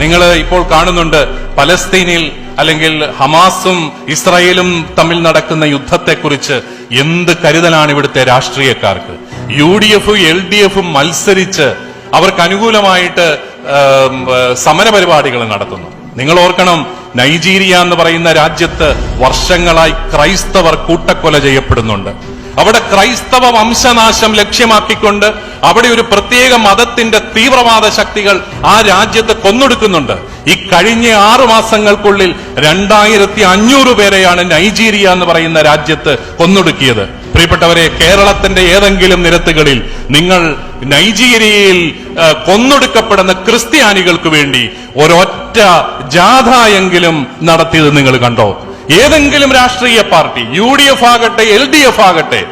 നിങ്ങൾ ഇപ്പോൾ കാണുന്നുണ്ട് പലസ്തീനിൽ അല്ലെങ്കിൽ ഹമാസും ഇസ്രായേലും തമ്മിൽ നടക്കുന്ന യുദ്ധത്തെക്കുറിച്ച് എന്ത് കരുതലാണ് ഇവിടുത്തെ രാഷ്ട്രീയക്കാർക്ക്? യു ഡി എഫും എൽ ഡി എഫും മത്സരിച്ച് അവർക്ക് അനുകൂലമായിട്ട് സമരപരിപാടികൾ നടത്തുന്നു. നിങ്ങൾ ഓർക്കണം നൈജീരിയ എന്ന് പറയുന്ന രാജ്യത്ത് വർഷങ്ങളായി ക്രൈസ്തവർ കൂട്ടക്കൊല ചെയ്യപ്പെടുന്നുണ്ട്. അവിടെ ക്രൈസ്തവ വംശനാശം ലക്ഷ്യമാക്കിക്കൊണ്ട് അവിടെ ഒരു പ്രത്യേക മതത്തിന്റെ തീവ്രവാദ ശക്തികൾ ആ രാജ്യത്ത് കൊന്നൊടുക്കുന്നുണ്ട്. ഈ കഴിഞ്ഞ ആറു മാസങ്ങൾക്കുള്ളിൽ രണ്ടായിരത്തി അഞ്ഞൂറ് പേരെയാണ് നൈജീരിയ എന്ന് പറയുന്ന രാജ്യത്ത് കൊന്നൊടുക്കിയത്. പ്രിയപ്പെട്ടവരെ കേരളത്തിന്റെ ഏതെങ്കിലും നിരത്തുകളിൽ നിങ്ങൾ നൈജീരിയയിൽ കൊന്നൊടുക്കപ്പെടുന്ന ക്രിസ്ത്യാനികൾക്ക് വേണ്ടി ഒരൊറ്റ ജാഥ എങ്കിലും നടത്തിയത് നിങ്ങൾ കണ്ടോ? ഏതെങ്കിലും രാഷ്ട്രീയ പാർട്ടി യു ഡി എഫ് ആകട്ടെ എൽ ഡി എഫ് ആകട്ടെ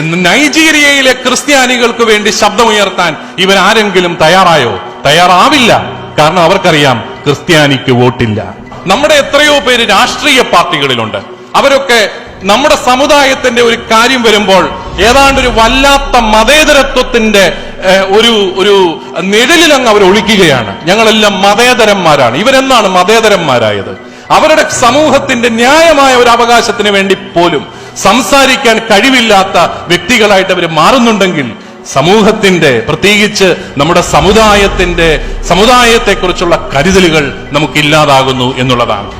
നൈജീരിയയിലെ ക്രിസ്ത്യാനികൾക്ക് വേണ്ടി ശബ്ദമുയർത്താൻ ഇവൻ ആരെങ്കിലും തയ്യാറായോ? തയ്യാറാവില്ല. കാരണം അവർക്കറിയാം ക്രിസ്ത്യാനിക്ക് വോട്ടില്ല. നമ്മുടെ എത്രയോ പേര് രാഷ്ട്രീയ പാർട്ടികളിലുണ്ട്. അവരൊക്കെ നമ്മുടെ സമുദായത്തിന്റെ ഒരു കാര്യം വരുമ്പോൾ ഏതാണ്ട് ഒരു വല്ലാത്ത മതേതരത്വത്തിന്റെ ഒരു ഒരു നിഴലിലങ്ങ് അവർ ഒളിക്കുകയാണ്. ഞങ്ങളെല്ലാം മതേതരന്മാരാണ്. ഇവരെന്നാണ് മതേതരന്മാരായത്? അവരുടെ സമൂഹത്തിന്റെ ന്യായമായ ഒരു അവകാശത്തിന് വേണ്ടി പോലും സംസാരിക്കാൻ കഴിവില്ലാത്ത വ്യക്തികളായിട്ട് അവർ മാറുന്നുണ്ടെങ്കിൽ സമൂഹത്തിന്റെ പ്രത്യേകിച്ച് നമ്മുടെ സമുദായത്തിന്റെ സമുദായത്തെക്കുറിച്ചുള്ള കരുതലുകൾ നമുക്കില്ലാതാകുന്നു എന്നുള്ളതാണ്.